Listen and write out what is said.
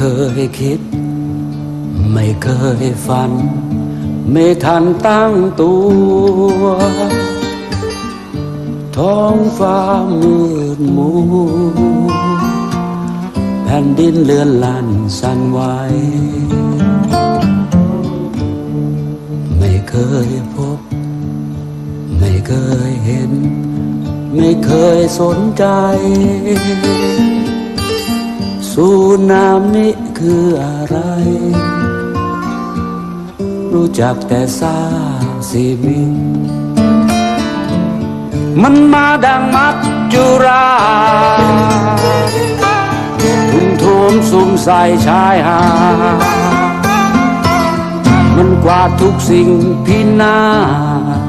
คยคิด ไม่เคยฝัน ไม่ทันตั้งตัว ท้องฟ้ามืดมูแผ่นดินเลือนลั่นสั่นไหวไม่เคยพบ ไม่เคยเห็น ไม่เคยสนใจ สูน้ำนี้คืออะไร รู้จักแต่ซาสีวิงมันมาดังมัจจุราทุ่มทุ่มสุมใส่ชายหามันกวาดทุกสิ่งพินาศ